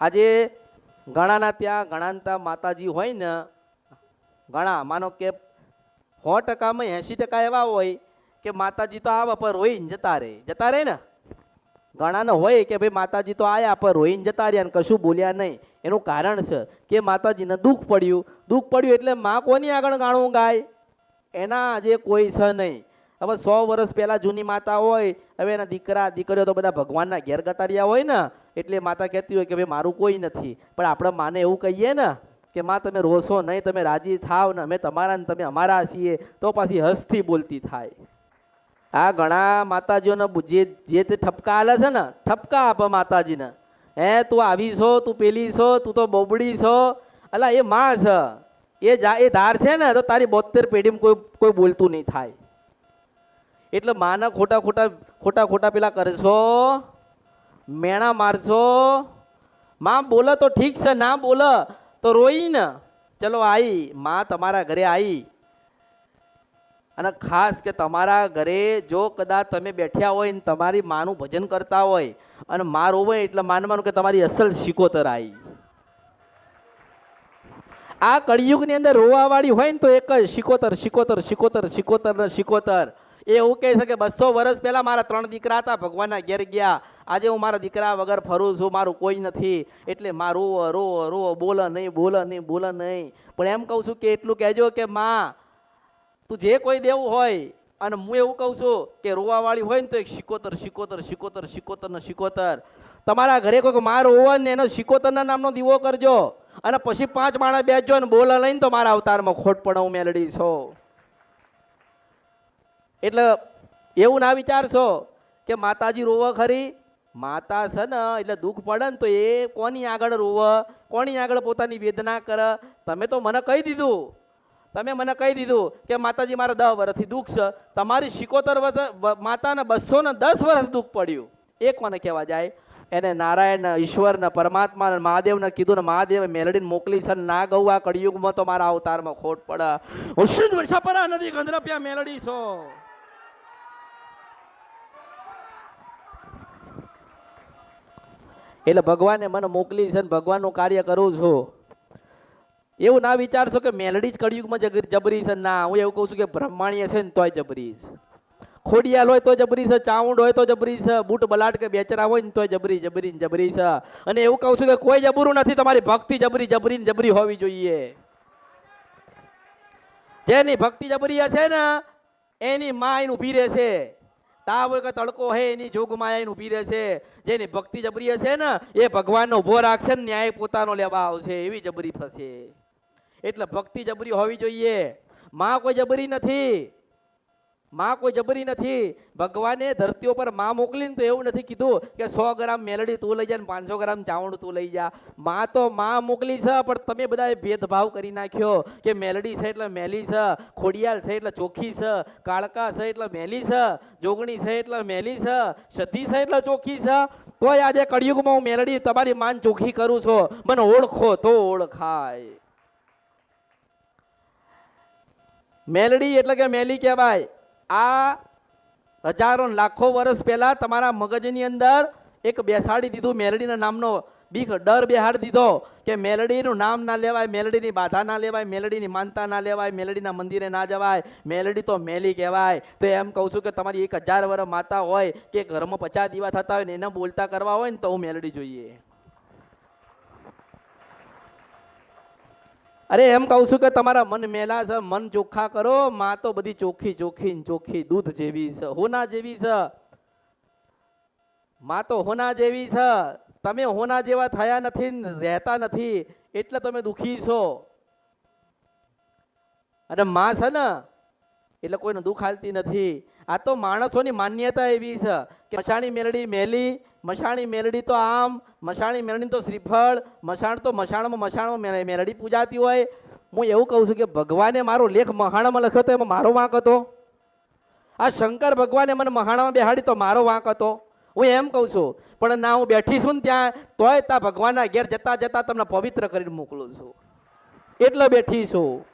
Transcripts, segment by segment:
આજે ઘણાના ત્યાં ઘણાના માતાજી હોય ને, ઘણા, માનો કે સો ટકામાં એંશી ટકા એવા હોય કે માતાજી તો આવા પર રોઈને જતા રહે જતા રહે ને? ઘણાને હોય કે ભાઈ માતાજી તો આયા પર રોઈને જતા રહ્યા ને કશું બોલ્યા નહીં. એનું કારણ છે કે માતાજીને દુઃખ પડ્યું. દુઃખ પડ્યું એટલે માં કોની આગળ ગાણું ગાય? એના આજે કોઈ છે નહીં. હવે સો વર્ષ પહેલાં જૂની માતા હોય, હવે એના દીકરા, દીકરીઓ તો બધા ભગવાનના ઘેર ગતાર્યા હોય ને એટલે માતા કહેતી હોય કે ભાઈ, મારું કોઈ નથી. પણ આપણે માને એવું કહીએ ને કે, માં, તમે રોશો નહીં, તમે રાજી થાવ ને અમે તમારા ને તમે અમારા છીએ. તો પાછી હસથી બોલતી થાય. આ ઘણા માતાજીઓને જે જે તે ઠપકા આલે છે ને, ઠપકા આપે માતાજીને. હે, તું આવી છો, તું પેલી છો, તું તો બોબડી છો. અલા, એ માં છે. એ જા, એ ધાર છે ને, તો તારી બોતેર પેઢીમાં કોઈ કોઈ બોલતું નહીં થાય. એટલે માના ખોટા ખોટા ખોટા ખોટા પેલા કરશો. મેણા મારશો? માં બોલે તો ઠીક છે, ના બોલે તો રોઈ ને. ચલો આવી માં તમારા ઘરે આવી અને ખાસ કે તમારા ઘરે જો કદાચ તમે બેઠ્યા હોય ને તમારી માનું ભજન કરતા હોય અને માં હોય એટલે માનવાનું કે તમારી અસલ શિકોતર આવી આ કળિયુગની અંદર રોવાવાળી હોય ને તો એક જ, શિકોતર શિકોતર શિકોતર શિકોતર ને શિકોતર એ એવું કહે છે કે બસો વર્ષ પહેલાં મારા ત્રણ દીકરા હતા, ભગવાનના ઘેર ગયા. આજે હું મારા દીકરા વગર ફરું છું, મારું કોઈ નથી. એટલે માં રોવો રોવો રોવો બોલે નહીં બોલે નહીં બોલે નહીં. પણ એમ કહું છું કે એટલું કહેજો કે માં, તું જે કોઈ દેવું હોય, અને હું એવું કહું છું કે રોવાવાળી હોય ને તો એક શિકોતર શિકોતર શિકોતર શિકોતર ને શિકોતર. તમારા ઘરે કોઈક માર હોવા ને એનો શિકોતરના નામનો દીવો કરજો. અને પછી પાંચ માણસ બેસજો ને બોલા લઈને તો મારા અવતારમાં ખોટ પણ હું મેલડી છો. એટલે એવું ના વિચારશો કે માતાજી રોવે ખરી? માતા છે ને, એટલે દુઃખ પડે ને તો એ કોની આગળ રોવે? કોની આગળ પોતાની વેદના કરે? તમે તો મને કહી દીધું. તમે મને કહી દીધું કે માતાજી મારા દસ વર્ષથી દુઃખ છે. તમારી સિકોતર વર્ષ માતાને બસો ને દસ વર્ષ દુઃખ પડ્યું. એ કોને કહેવા જાય, એને નારાયણ, ઈશ્વર ને પરમાત્મા મહાદેવને કીધું ને મહાદેવે મેલડીને મોકલી છે ના ગૌ, આ કળિયુગમાં તો મારા અવતારમાં ખોટ પડે. હું શુદ્ધ વર્ષાપરા નથી, ગંધરપિયા મેલડી છો? એટલે ભગવાને મને મોકલી છે ને ભગવાનનું કાર્ય કરું છું. એવું ના વિચારશો કે મેલડી જ કળિયુગમાં જબરી છે. ના, હું એવું કહું છું કે બ્રહ્માણીય છે ને તોય જબરી છે. ખોડિયાલ હોય તો જબરી છે ચાઉંડ હોય તો જબરી છે, બૂટ બલાટ કે બેચરા હોય ને તોય જબરી જબરી જબરી છે. અને એવું કહું છું કે કોઈ જબરું નથી, તમારી ભક્તિ જબરી જબરી જબરી હોવી જોઈએ. જેની ભક્તિ જબરી હશે ને, એની માં ઊભી રહેશે. તાવ હોય કે તડકો હે, એની જોગમાયા એને ઊભી રહેશે જેની ભક્તિ જબરી હશે ને, એ ભગવાનનો ઊભો રાખશે ને ન્યાય પોતાનો લેવા આવશે, એવી જબરી થશે. એટલે ભક્તિ જબરી હોવી જોઈએ. માં કોઈ જબરી નથી. માં કોઈ જબરી નથી. ભગવાને ધરતી ઉપરમાં મોકલીને તો એવું નથી કીધું કે સો ગ્રામ મેલડી તું લઈ જા ને પાંચસો ગ્રામ ચાવણ તું લઈ જા. માં તો માં મોકલી છે, પણ તમે બધાએ ભેદભાવ કરી નાખ્યો કે મેલડી છે એટલે મેલી છે, ખોડિયાલ છે એટલે ચોખ્ખી છે, કાળકા છે એટલે મેલી છે, જોગણી છે એટલે મેલી છે, સધી છે એટલે ચોખ્ખી છે. તોય આજે કળિયુગમાં હું મેલડી તમારી માન ચોખ્ખી કરું છું. મને ઓળખો તો ઓળખાય. મેલડી એટલે કે મેલી કહેવાય. આ હજારો લાખો વર્ષ પહેલાં તમારા મગજની અંદર એક બેસાડી દીધું મેલડીના નામનો બીક, ડર બેહાડી દીધો કે મેલડીનું નામ ના લેવાય, મેલડીની બાધા ના લેવાય, મેલડીની માનતા ના લેવાય, મેલડીના મંદિરે ના જવાય, મેલડી તો મેલી કહેવાય. તો એમ કહું છું કે તમારી એક હજાર વર્ષ માતા હોય કે ઘરમાં પચાસ દીવા થતા હોય ને એને બોલતા કરવા હોય ને તો હું મેલડી જોઈએ. અરે એમ કહું છું કે તમારા મન મેલા છે, મન ચોખ્ખા કરો, માં તો બધી ચોખ્ખી ચોખ્ખી ચોખ્ખી દૂધ જેવી છે, હોના જેવી છે. માં તો હોના જેવી છે. તમે હોના જેવા થયા નથી રહેતા નથી, એટલે તમે દુખી છો. અને માં છે ને એટલે કોઈને દુઃખ હાલતી નથી. આ તો માણસોની માન્યતા એવી છે કે મશાણી મેલડી મેલી મશાણી મેલડી તો આમ મશાણી મેલડી તો શ્રીફળ મશાણ તો મશાણમાં મશાણમાં મેલ- મેલડી પૂજાતી હોય. હું એવું કહું છું કે ભગવાને મારો લેખ મહાણમાં લખ્યો તો એમાં મારો વાંક હતો. આ શંકર ભગવાને મને મહાણમાં બેહાડી તો મારો વાંક હતો. હું એમ કહું છું, પણ ના હું બેઠી છું ને ત્યાં, તોય ત્યાં ભગવાનના ઘેર જતા જતા તમને પવિત્ર કરીને મોકલું છું. એટલે બેઠી છું.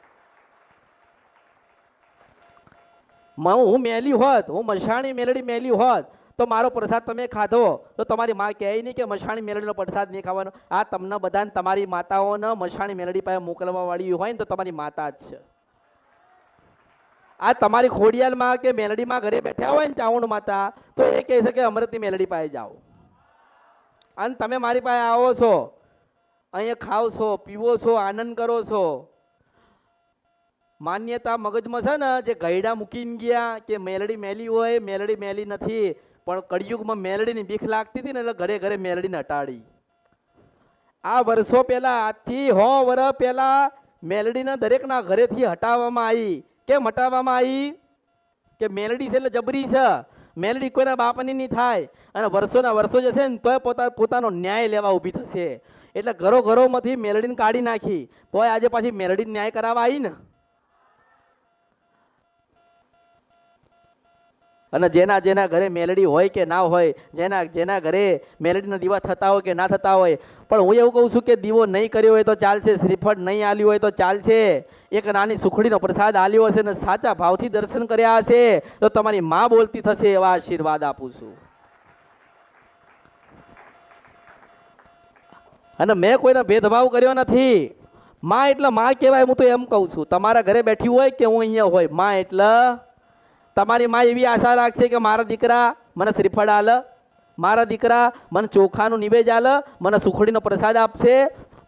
હું મેલી હોત, હું મસાણી મેલડી મેલી હોત, તો મારો પ્રસાદ તમે ખાધો. તો તમારી માં કહે નહીં કે મસાણી મેલડીનો પ્રસાદ નહીં ખાવાનો. આ તમને બધાને તમારી માતાઓને મસાણી મેલડી પાસે મોકલવા વાળી હોય ને તો તમારી માતા જ છે. આ તમારી ખોડિયાલમાં કે મેલડીમાં ઘરે બેઠા હોય ને ચાવણ માતા, તો એ કહે છે કે અમૃતની મેલડી પાસે જાઓ. અને તમે મારી પાસે આવો છો, અહીંયા ખાવ છો પીવો છો આનંદ કરો છો. માન્યતા મગજમાં છે ને, જે ગયડા મૂકીને ગયા કે મેલડી મેલી હોય, મેલડી મેલી નથી, પણ કળિયુગમાં મેલડીની બીખ લાગતી હતી ને, એટલે ઘરે ઘરે મેલડીને હટાડી. આ વર્ષો પહેલા, આજથી હો વર્ષ પહેલા મેલડીને દરેકના ઘરેથી હટાવવામાં આવી. કેમ હટાવવામાં આવી? કે મેલડી છે એટલે જબરી છે. મેલડી કોઈના બાપની નહીં થાય. અને વર્ષોના વર્ષો જશે ને, તોય પોતા, પોતાનો ન્યાય લેવા ઊભી થશે. એટલે ઘરો ઘરોમાંથી મેલડીને કાઢી નાખી. તોય આજે પાછી મેલડી ન્યાય કરાવવા આવી ને? અને જેના જેના ઘરે મેલડી હોય કે ના હોય, જેના જેના ઘરે મેલડીના દીવા થતા હોય કે ના થતા હોય, પણ હું એવું કહું છું કે દીવો નહીં કર્યો હોય તો ચાલશે, શ્રીફળ નહીં આલ્યું હોય તો ચાલશે. એક નાની સુખડીનો પ્રસાદ આલ્યો હશે ને સાચા ભાવથી દર્શન કર્યા હશે, તો તમારી માં બોલતી થશે એવા આશીર્વાદ આપું છું. અને મેં કોઈનો ભેદભાવ કર્યો નથી. માં એટલે માં કહેવાય, હું તો એમ કહું છું. તમારા ઘરે બેઠી હોય કે હું અહીંયા હોય, માં એટલે તમારી માં એવી આશા રાખશે કે મારા દીકરા મને શ્રીફળ આલ મારા દીકરા મને ચોખાનું નિવેજ આલ મને સુખડીનો પ્રસાદ આપશે,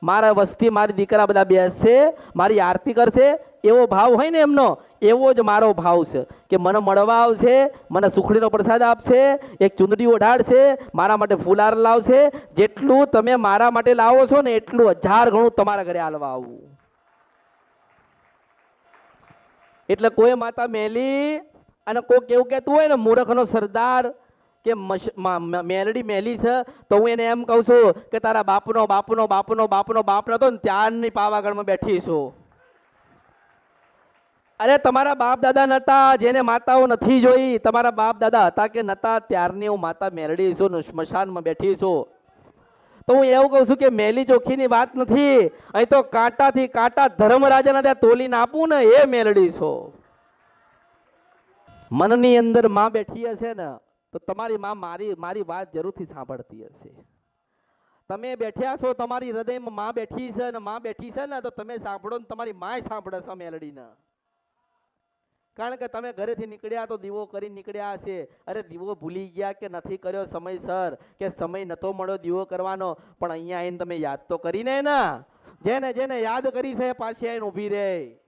મારા વસ્તી મારી દીકરા બધા બેસશે, મારી આરતી કરશે, એવો ભાવ હોય ને એમનો, એવો જ મારો ભાવ છે કે મને મળવા આવશે, મને સુખડીનો પ્રસાદ આપશે, એક ચૂંદડી ઓઢાડશે મારા માટે ફૂલાર લાવશે, જેટલું તમે મારા માટે લાવો છો ને એટલું હજાર ગણું તમારા ઘરે હાલવા આવવું એટલે કોઈ માતા મેલી અને કોઈ કેવું કહેતું હોય ને, મૂર્ખનો સરદાર કે મેલડી મેલી છે, તો હું એને એમ કહું છું કે તારા બાપનો બાપનો બાપનો બાપનો બાપ નતો ને, ત્યારની પાવાગઢમાં બેઠી છું. અરે તમારા બાપ દાદા નતા, જેને માતાઓ નથી જોઈ, તમારા બાપ દાદા હતા કે નતા, ત્યારની હું માતા મેલડી છું સ્મશાનમાં બેઠી છું. તો હું એવું કહું છું કે મેલી ચોખ્ખીની વાત નથી, અહીં તો કાંટાથી કાંટા ધર્મરાજાના ત્યાં તોલીને આપું ને, એ મેલડી છો. મનની અંદરમાં બેઠી હશે ને, તો તમારી માં મારી મારી વાત જરૂરથી સાંભળતી હશે. તમે બેઠ્યા છો, તમારી હૃદયમાં માં બેઠી છે ને, માં બેઠી છે ને, તો તમે સાંભળો ને, તમારી માય સાંભળે છે મેલડીને. કારણ કે તમે ઘરેથી નીકળ્યા તો દીવો કરી નીકળ્યા હશે. અરે, દીવો ભૂલી ગયા કે નથી કર્યો સમયસર, કે સમય નતો મળ્યો દીવો કરવાનો? પણ અહીંયા આવીને તમે યાદ તો કરીને ને, જેને જેને યાદ કરી છે પાછી આવીને ઊભી રહે.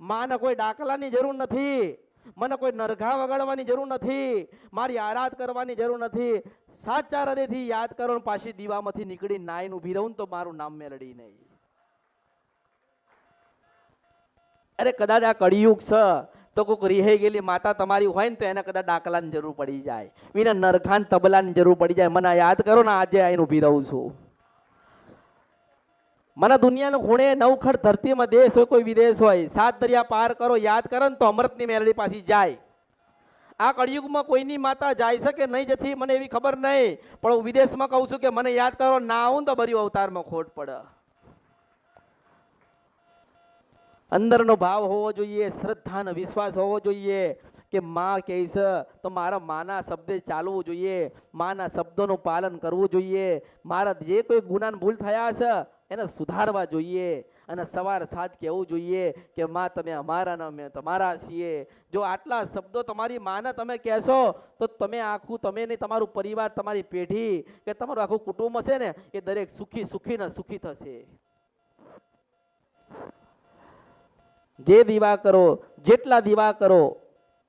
માને કોઈ દાખલાની જરૂર નથી. મને કોઈ નરઘા વગાડવાની જરૂર નથી. મારી આરાધ કરવાની જરૂર નથી. સાચા હૃદયથી યાદ કરો પાછી દીવામાંથી નીકળી નાઈન ઊભી રહું તો મારું નામ મેળડી નહીં. અરે કદાચ આ કળિયુગ છે તો કોઈક રિહાઈ ગયેલી માતા તમારી હોય ને તો એને કદાચ ડાકલાની જરૂર પડી જાય. વિના નરખાન તબલાની જરૂર પડી જાય. મને યાદ કરો ને આજે આઈને ઊભી રહું છું. મને દુનિયાનો ખૂણે નવખડ ધરતીમાં દેશ હોય કોઈ વિદેશ હોય, સાત દરિયા પાર કરો, યાદ કરો ને તો અમૃતની મેલડી પાછી જાય. આ કળિયુગમાં કોઈની માતા જાય છે નહીં જતી, મને એવી ખબર નહીં. પણ હું વિદેશમાં કહું છું કે મને યાદ કરો, ના આવું તો બરી અવતારમાં ખોટ પડે. અંદરનો ભાવ હોવો જોઈએ શ્રદ્ધા અને વિશ્વાસ હોવો જોઈએ કે માં કહે છે, તો મારા માના શબ્દે ચાલવું જોઈએ. માના શબ્દોનું પાલન કરવું જોઈએ. મારા જે કોઈ ગુનાન ભૂલ થયા છે એને સુધારવા જોઈએ અને સવાર સાંજ કહેવું જોઈએ કે, માં, તમે અમારા ન અમે તમારા છીએ. જો આટલા શબ્દો તમારી માને તમે કહેશો, તો તમે આખું, તમે નહીં તમારું પરિવાર, તમારી પેઢી કે તમારું આખું કુટુંબ હશે ને, એ દરેક સુખી સુખી ને સુખી થશે. જે દીવા કરો, જેટલા દીવા કરો,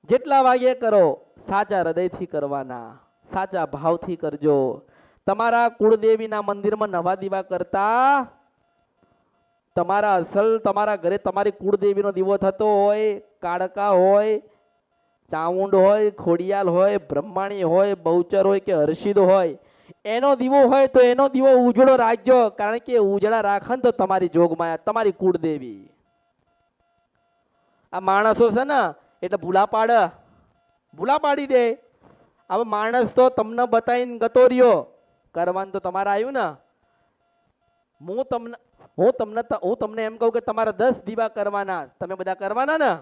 જેટલા વાગે કરો, સાચા હૃદયથી કરવાના, સાચા ભાવથી કરજો. તમારા કુળદેવીના મંદિરમાં નવા દીવા કરતા, તમારા અસલ તમારા ઘરે તમારી કુળદેવીનો દીવો થતો હોય, કાળકા હોય, ચામુંડ હોય, ખોડિયાલ હોય, બ્રહ્માણી હોય, બહુચર હોય કે હર્ષિદ હોય, એનો દીવો હોય તો એનો દીવો ઉજળો રાખજો, કારણ કે ઉજળા રાખે ને તો તમારી જોગમાયા, તમારી કુળદેવી. આ માણસો છે ને, એટલે ભૂલા પાડે, ભૂલા પાડી દે. હવે માણસ તો તમને બતાવીને ગતો રહ્યો. કરવાનું તો તમારે આવ્યું ને? હું તમને હું તમને હું તમને એમ કહું કે તમારે દસ દીવા કરવાના તમે બધા કરવાના ને?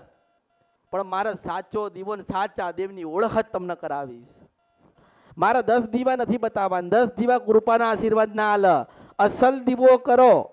પણ મારા સાચો દીવો ને સાચા દેવની ઓળખ જ તમને કરાવીશ મારા દસ દીવા નથી બતાવવાના. દસ દીવા કૃપાના આશીર્વાદ ના અસલ દીવો કરો.